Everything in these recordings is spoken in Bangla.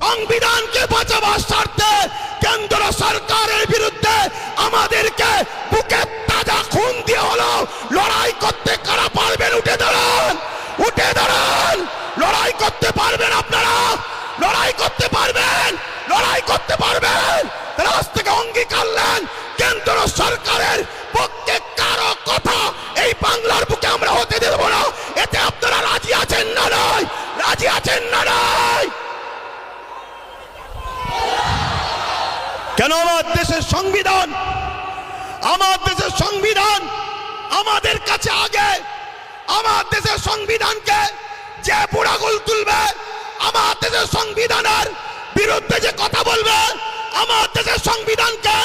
সংবিধানকে বাঁচাবার স্বার্থে কেন্দ্র সরকারের বিরুদ্ধে আমাদেরকে বুকে তাজা খুন দিয়ে হলো লড়াই করতে কারা পারবেন? উঠে দাঁড়ান! উঠে দাঁড়ান! লড়াই করতে পারবেন আপনারা? লড়াই করতে পারবেন? লড়াই করতে পারবেন? রাস্তাকে থেকে অঙ্গীকার কেন আমার দেশের সংবিধান? আমার দেশের সংবিধান আমাদের কাছে আগে। আমার দেশের সংবিধানকে যে বুড়াগুল তুলবে, আমার দেশের সংবিধানের বিরুদ্ধে যে কথা বলবে, আমার দেশের সংবিধানকে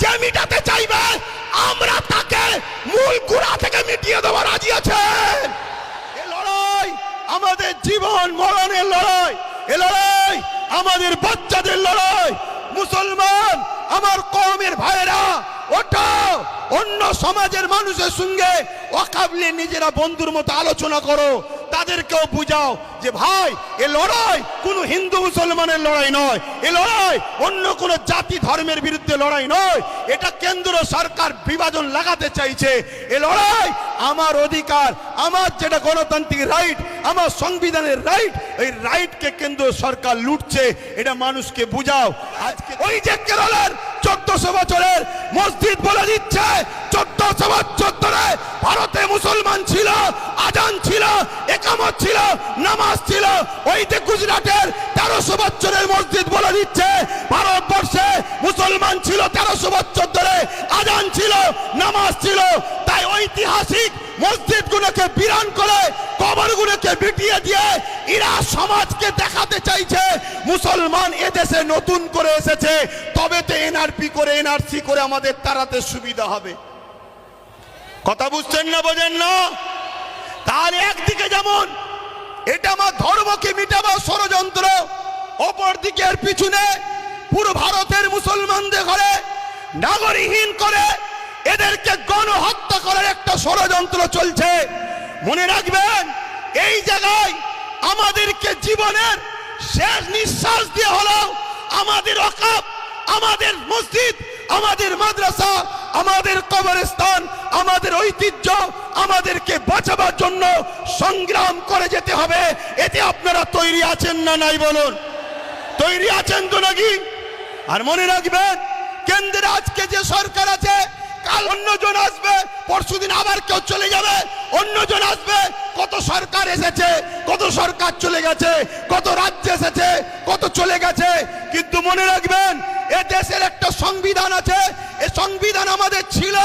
যে মিটাতে চাইবে, আমরা তাকে মূল গুড়া থেকে মিটিয়ে দেওয়া রাজি আছে। লড়াই আমাদের জীবন মরণের লড়াই। এ লড়াই আমাদের বাচ্চাদের লড়াই। মুসলমান, আমার কমের ভাইরা ওটা অন্য সমাজের মানুষের সঙ্গে অকাবলে নিজেরা বন্ধুর মতো আলোচনা করো। তাদেরকেও বুঝাও যে ভাই, এ লড়াই কোনো হিন্দু মুসলমানের লড়াই নয়। এ লড়াই অন্য কোনো জাতি ধর্মের বিরুদ্ধে লড়াই নয়। এটা কেন্দ্র সরকার বিভাজন লাগাতে চাইছে। এ লড়াই আমার অধিকার, আমার যেটা গণতান্ত্রিক রাইট আমার সংবিধানের রাইট এই রাইটকে কেন্দ্র সরকার লুটছে। এটা মানুষকে বুঝাও। আজকে ওই যে কেরলের চোদ্দশো বছরের মসজিদ বলে দিচ্ছে, চোদ্দশো বছর ধরে ভারতে মুসলমান ছিল আজান ছিল, একামত ছিল, নামাজ ছিল। ওই যে গুজরাটের তেরোশো বছরের মসজিদ বলে দিচ্ছে, ভারতবর্ষে মুসলমান ছিল তেরোশো বছর ধরে, আজান ছিল, নামাজ ছিল। তাই ঐতিহাসিক মসজিদ গুলোকে বিরান করে কবর গুলোকে বিটিয়ে দিয়ে ইরা সমাজকে দেখাতে চাইছে, মুসলমান এদেশে নতুন করে এসেছে, তবে তো এনআরপি করে এনআরসি করে আমাদের তাড়াতে সুবিধা হবে। কথা বুঝছেন না বোঝেন না? তাহলে একদিকে যেমন, এটা আমার ধর্মকে মিটাবার ষড়যন্ত্র অপর দিকের পিছনে পুরো ভারতের মুসলমানদের ঘরে নাগরিকহীন করে এদেরকে গণহত্যা করার একটা ষড়যন্ত্র চলছে। মনে রাখবেন, এই জায়গায় আমাদেরকে জীবনের শেষ নিঃশ্বাস দিয়ে হলো আমাদের অকাপ আমাদের মসজিদ, আমাদের মাদ্রাসা, আমাদের কবরস্থান আমাদের ঐতিহ্য আমাদেরকে বাঁচাবার জন্য সংগ্রাম করে যেতে হবে। এতে আপনারা তৈরি আছেন না নাই বলুন? তৈরি আছেন তো নাকি? আর মনে রাখবেন কেন্দ্রে আজকে যে সরকার আছে, কাল অন্যজন আসবে, পরশুদিন আবার কেউ চলে যাবে, অন্যজন আসবে। কত সরকার এসেছে, কত সরকার চলে গেছে, কত রাজ্য এসেছে কত চলে গেছে কিন্তু মনে রাখবেন এ দেশের একটা সংবিধান আছে, এ সংবিধান আমাদের ছিল,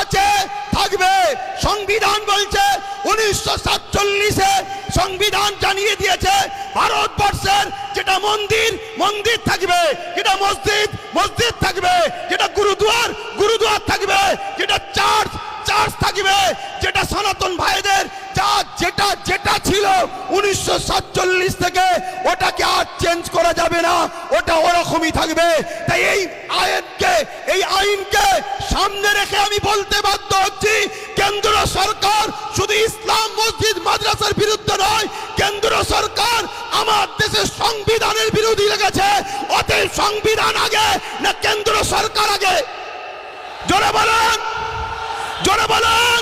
আছে, থাকবে। সংবিধান বলছে, উনিশশো সাতচল্লিশে সংবিধান জানিয়ে দিয়েছে ভারতবর্ষের যেটা মন্দির মন্দির থাকবে। যেটা মসজিদ মসজিদ থাকবে। যেটা শুধু ইসলাম মসজিদ মাদ্রাসার বিরুদ্ধে নয়, কেন্দ্র সরকার আমার দেশের সংবিধানের বিরোধী লেগেছে অতএব সংবিধান আগে, না কেন্দ্র সরকার আগে। জোরে বলেন জোরে বলেন।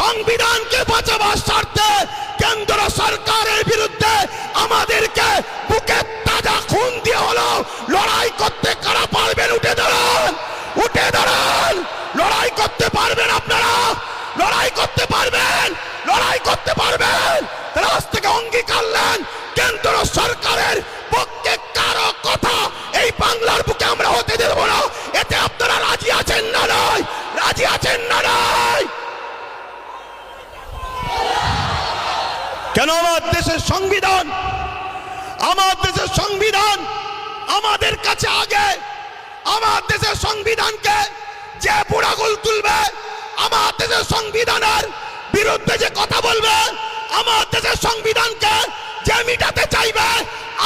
সংবিধানকে বাঁচাবার স্বার্থে কেন্দ্র সরকারের বিরুদ্ধে আমাদেরকে বুকে তাজা খুন দিয়ে হলো। লড়াই করতে কারা পারবেন উঠে দাঁড়ান উঠে দাঁড়ান। লড়াই করতে পারবেন আপনারা। লড়াই করতে পারবেন লড়াই করতে পারবেন তারা আজ থেকে অঙ্গীকার নেন কেন্দ্র সরকারের পক্ষে কারও কথা এই বাংলার বুকে আমরা হতে দেব না। এতে আপনারা রাজি আছেন না নয়? রাজি আছেন না নয়? কেন আমার দেশের সংবিধান? আমার দেশের সংবিধান আমাদের কাছে আগে। আমার দেশের সংবিধানকে যে বুড়াগুল তুলবে, আমার দেশের সংবিধানের বিরুদ্ধে যে কথা বলবে, আমার দেশের সংবিধানকে যে মিটাতে চাইবে,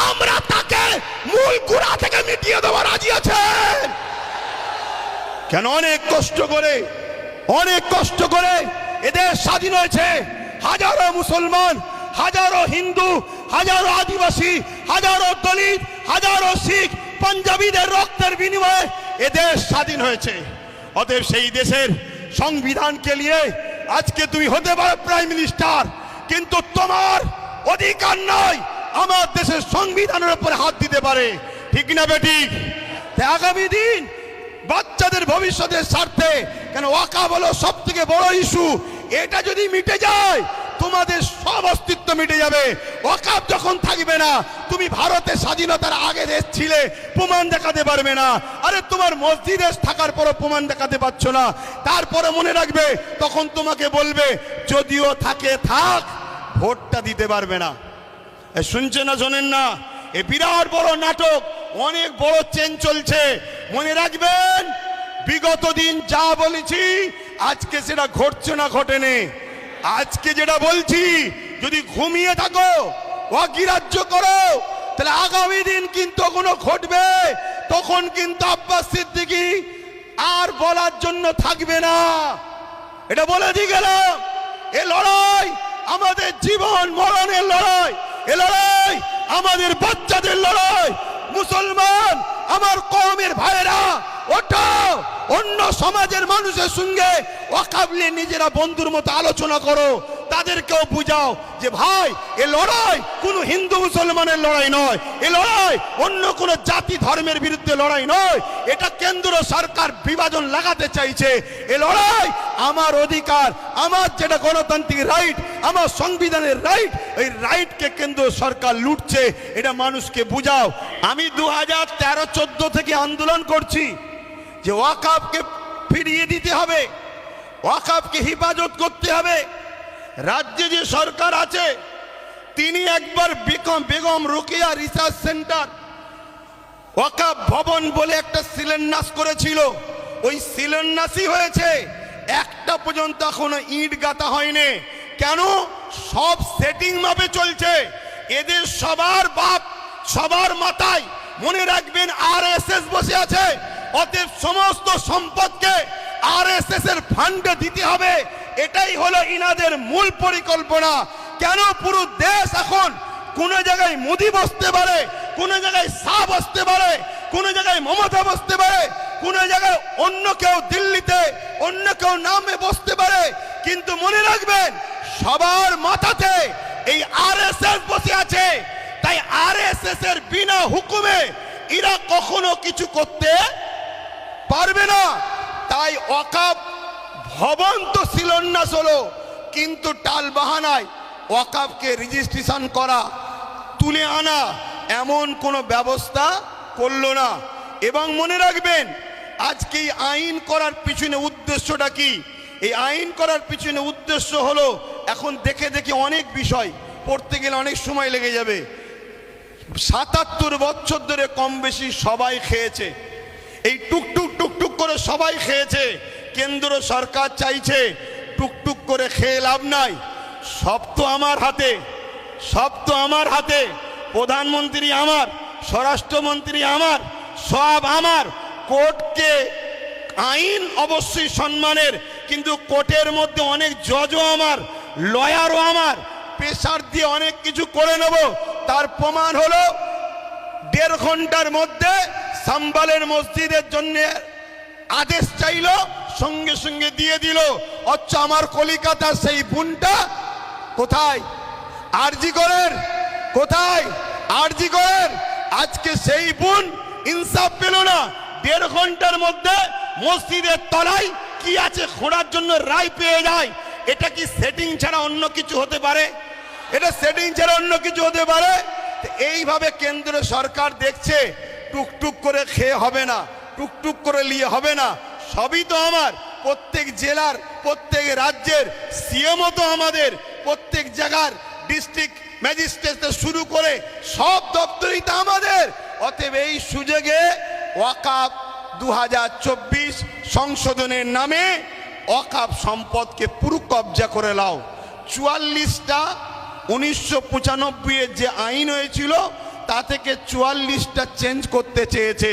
আমরা তাকে মূল গুড়া থেকে মিটিয়ে দেওয়া রাজি আছেন কেন অনেক কষ্ট করে, অনেক কষ্ট করে এদের স্বাধীন হয়েছে। হাজারো মুসলমান, হাজারো হিন্দু, হাজারো আদিবাসী, হাজারো দলিত, হাজারো শিখ, পাঞ্জাবিদের রক্তের বিনিময়ে এ দেশ স্বাধীন হয়েছে। অতএব সেই দেশের সংবিধানকে নিয়ে আজকে তুমি হতে পারো প্রাইম মিনিস্টার, কিন্তু তোমার অধিকার নয়। আমার দেশের সংবিধানের উপরে হাত দিতে পারে। ঠিক না বেটি? আগামী দিন বাচ্চাদের ভবিষ্যতের স্বার্থে কেন ওয়াকা বলো সব থেকে বড় ইস্যু এটা যদি মিটে যায়, তোমাদের সব অস্তিত্ব মিটে যাবে। ওয়াকাব যখন থাকবে না, তুমি ভারতের স্বাধীনতার আগে দেশ ছিলে, প্রমাণ দেখাতে পারবে না। আরে তোমার মসজিদে থাকার পরও প্রমাণ দেখাতে পারছ না। তারপরে মনে রাখবে, তখন তোমাকে বলবে, যদিও থাকে, থাক ভোটটা দিতে পারবে না। শুনছে না শোনেন না? এ, বিরাট বড় নাটক, অনেক বড় চেন চলছে। মনে রাখবেন, বিগত দিন যা বলেছি, আজকে সেটা ঘটছে না ঘটেনি। আজকে যেটা বলছি, যদি ঘুমিয়ে থাকো, অগ্রাহ্য করো, তাহলে আগামী দিন কিন্তু কোনো ঘটবে, তখন কিন্তু আব্বাস সিদ্দিকী আর বলার জন্য থাকবে না। এটা বলে দিয়ে গেলাম, এ লড়াই আমাদের জীবন মরণের লড়াই, এ লড়াই আমাদের বাচ্চাদের লড়াই। মুসলমান, আমার কমের ভাইরা ওঠাও, অন্য সমাজের মানুষের সঙ্গে অকাবলে নিজেরা বন্ধুর মতো আলোচনা করো। তাদেরকেও বুঝাও যে ভাই, এ লড়াই কোনো হিন্দু মুসলমানের লড়াই নয়। এ লড়াই অন্য কোনো জাতি ধর্মের বিরুদ্ধে লড়াই নয়। এটা কেন্দ্র সরকার বিভাজন লাগাতে চাইছে। এ লড়াই আমার অধিকার, আমার যেটা গণতান্ত্রিক রাইট আমার সংবিধানের রাইট এই রাইটকে কেন্দ্র সরকার লুটছে। এটা মানুষকে বুঝাও। আমি দু হাজার তেরো চোদ্দ থেকে আন্দোলন করছি যে ওয়াকাবকে ফিরিয়ে দিতে হবে। ওয়াকাবকে হেফাজত করতে হবে। রাজ্যে যে সরকার আছে, তিনি একবার বেগম বেগম রোকেয়া রিসার্চ সেন্টার ওয়াকাব ভবন বলে একটা শিলান্যাস করেছিল। ওই শিলান্যাসই হয়েছে, একটা পর্যন্ত এখনও ইট গাঁথা হয়নি। কেন? সব সেটিং মাপে চলছে। এদের সবার বাপ, সবার মাথায় মনে রাখবেন আর বসে আছে। অতএব সমস্ত সম্পদকে আর এর ফান্ডে দিতে হবে। এটাই হলো ইনাদের মূল পরিকল্পনা। কেন পুরো দেশ এখন কোন জায়গায় মুদি বসতে পারে, কোন জায়গায় শাহ বসতে পারে, কোন জায়গায় মমতা বসতে পারে, কোন জায়গায় অন্য কেউ দিল্লিতে, অন্য কেউ নামে বসতে পারে। কিন্তু মনে রাখবেন, সবার মাথাতে এই আরএসএস বসে আছে। তাই আরএসএস এর বিনা হুকুমে এরা কখনো কিছু করতে পারবে না। তাই অকাপ ভবন তো শিলান্যাস হলো কিন্তু টাল বাহানায় ওয়াকাবকে রেজিস্ট্রেশন করা, তুলে আনা, এমন কোনো ব্যবস্থা করল না। এবং মনে রাখবেন, আজকে এই আইন করার পিছনে উদ্দেশ্যটা কি? এই আইন করার পিছনে উদ্দেশ্য হলো, এখন দেখে দেখে অনেক বিষয় পড়তে গেলে অনেক সময় লেগে যাবে। সাতাত্তর বছর ধরে কম বেশি সবাই খেয়েছে। এই টুকটুক টুকটুক করে সবাই খেয়েছে। কেন্দ্র সরকার চাইছে টুকটুক করে খেয়ে লাভ নাই। সব তো আমার হাতে, সব তো আমার হাতে। প্রধানমন্ত্রী আমার, স্বরাষ্ট্রমন্ত্রী আমার, সব আমার। কোর্টকে আইন অবশ্যই সম্মানের, কিন্তু কোর্টের মধ্যে অনেক জজও আমার, লয়ারও আমার। প্রেশার দিয়ে অনেক কিছু করে নেব। তার প্রমাণ হলো, দেড় ঘণ্টার মধ্যে সাম্বালের মসজিদের জন্য আদেশ চাইলো সঙ্গে সঙ্গে দিয়ে দিল। অচ্ছ, আমার কলিকাতার সেই বোনটা কোথায়? আরজি করেন কোথায়? আরজি করেন আজকে সেই বোন ইনসাফ পেল না। দেড় ঘণ্টার মধ্যে মসজিদের তলায় কি আছে খোঁড়ার জন্য রায় পেয়ে যায়। এটা কি সেটিং ছাড়া অন্য কিছু হতে পারে? এটা সেটিং ছাড়া অন্য কিছু হতে পারে? এইভাবে কেন্দ্র সরকার দেখছে, টুকটুক করে খেয়ে হবে না, টুকটুক করে নিয়ে হবে না। সবই তো আমার। প্রত্যেক জেলার, প্রত্যেক রাজ্যের সিএমও তো আমাদের। প্রত্যেক জায়গার ডিস্ট্রিক্ট ম্যাজিস্ট্রেট শুরু করে সব দপ্তরই তো আমাদের। অতএব এই সুযোগে ওয়াকাপ দু সংশোধনের নামে অকাপ সম্পদকে পুরো কবজা করে লাও চুয়াল্লিশটা উনিশশো পঁচানব্বইয়ের যে আইন হয়েছিল, তা থেকে চুয়াল্লিশটা চেঞ্জ করতে চেয়েছে।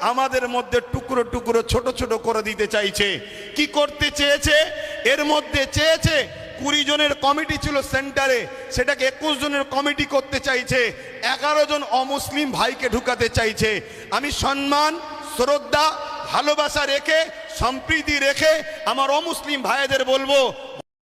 আমাদের মধ্যে টুকরো টুকরো, ছোট ছোট করে দিতে চাইছে। কি করতে চেয়েছে? এর মধ্যে চেয়েছে, কুড়ি জনের কমিটি ছিল সেন্টারে, সেটাকে একুশ জনের কমিটি করতে চাইছে। এগারো জন অমুসলিম ভাইকে ঢুকাতে চাইছে। আমি সম্মান, শ্রদ্ধা, ভালোবাসা রেখে, সম্প্রীতি রেখে আমার অমুসলিম ভাইদের বলব